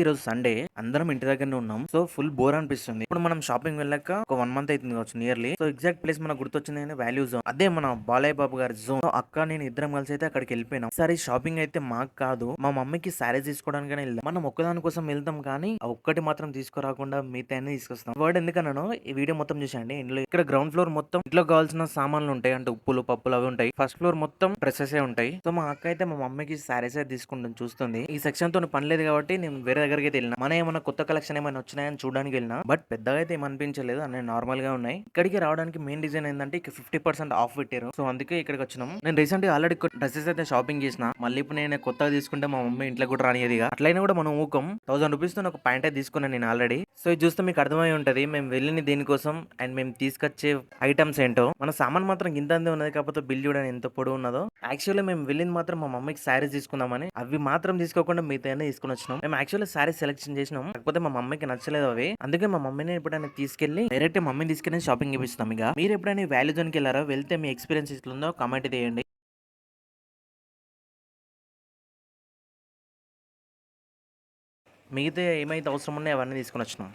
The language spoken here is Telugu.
ఈ రోజు సండే అందరం ఇంటి దగ్గరనే ఉన్నాం. సో ఫుల్ బోర్ అనిపిస్తుంది. ఇప్పుడు మనం షాపింగ్ వెళ్ళాక ఒక వన్ మంత్ అవుతుంది కావచ్చు నియర్లీ సో ఎగ్జాక్ట్ ప్లేస్ మనకు గుర్తొచ్చింది అంటే వాల్యూ జోన్ అదే మన బాలయ్య బాబు గారి జోన్ అక్క నేను ఇద్దరం కలిసి అయితే అక్కడికి వెళ్ళిపోయినాం. సరే షాపింగ్ అయితే మాకు కాదు. మా మమ్మీకి శారీస్ తీసుకోవడానికి వెళ్దాం. మనం ఒక్కదాని కోసం వెళ్తాం కానీ ఒక్కటి మాత్రం తీసుకురాకుండా మిగతా అన్ని తీసుకొస్తాం. వర్డ్ ఎందుకన్నాను ఈ వీడియో మొత్తం చూసండి ఇంట్లో ఇక్కడ గ్రౌండ్ ఫ్లోర్ మొత్తం ఇంట్లో కావాల్సిన సామాన్లు ఉంటాయి. అంటే ఉప్పులు పప్పులు అవి ఉంటాయి. ఫస్ట్ ఫ్లోర్ మొత్తం డ్రెస్సెస్ ఉంటాయి. సో మా అక్క అయితే మా మమ్మీకి శారీస్ అయితే తీసుకుంటాం చూస్తుంది. ఈ సెక్షన్తో పని లేదు కాబట్టి నేను వేరే దగ్గరికి అయితే మన ఏమైనా కొత్త కలెక్షన్ ఏమైనా వచ్చినాయని చూడడానికి వెళ్ళినా బట్ పెద్దగా అయితే ఏమనిపించలేదు. అన్నీ నార్మల్గా ఉన్నాయి. ఇక్కడికి రావడానికి మెయిన్ రీజన్ ఏంటంటే ఇక ఫిఫ్టీ పర్సెంట్ ఆఫ్ పెట్టారు. సో అందుకే ఇక్కడికి వచ్చినాం నేను రీసెంట్గా ఆల్రెడీ డ్రెస్సెస్ అయితే షాపింగ్ చేసిన. మళ్ళీ ఇప్పుడు నేను కొత్తగా తీసుకుంటే మా మమ్మీ ఇంట్లో కూడా రానియదిగా అట్లయినా కూడా మనం ఊకం థౌసండ్ రూపీస్తో ఒక ప్యాంట్ అయితే తీసుకున్నాను నేను ఆల్రెడీ సో ఇది చూస్తే మీకు అర్థమై ఉంటది. మేము వెళ్ళిన దీనికోసం? అండ్ మేము తీసుకొచ్చే ఐటమ్స్ ఏంటో? మన సామాన్ మాత్రం ఇంత అందే ఉన్నది. కాకపోతే బిల్ చూడని ఎంత పొడవు ఉన్నదో. యాక్చువల్లీ మేము వెళ్ళింది మాత్రం మా మమ్మీకి శారీస్ తీసుకుందామని. అవి మాత్రం తీసుకోకుండా మిగతా తీసుకుని వచ్చినాం. మేము యాక్చువల్లీ సారీ సెలెక్షన్ చేసినాం కాకపోతే మా మమ్మీకి నచ్చలేదు అవి. అందుకే మా మమ్మీని ఎప్పుడైనా తీసుకెళ్ళి డైరెక్ట్ మమ్మీని తీసుకెళ్ళి షాపింగ్ ఇప్పిస్తాం ఇక. మీరు ఎప్పుడైనా వ్యాలీ జోన్కి వెళ్ళారో? వెళ్తే మీ ఎక్స్పీరియన్స్ ఇట్లుందో కామెంట్ చేయండి. మిగతా ఏమైతే అవసరం ఉన్నాయో అవన్నీ తీసుకుని వచ్చినాం.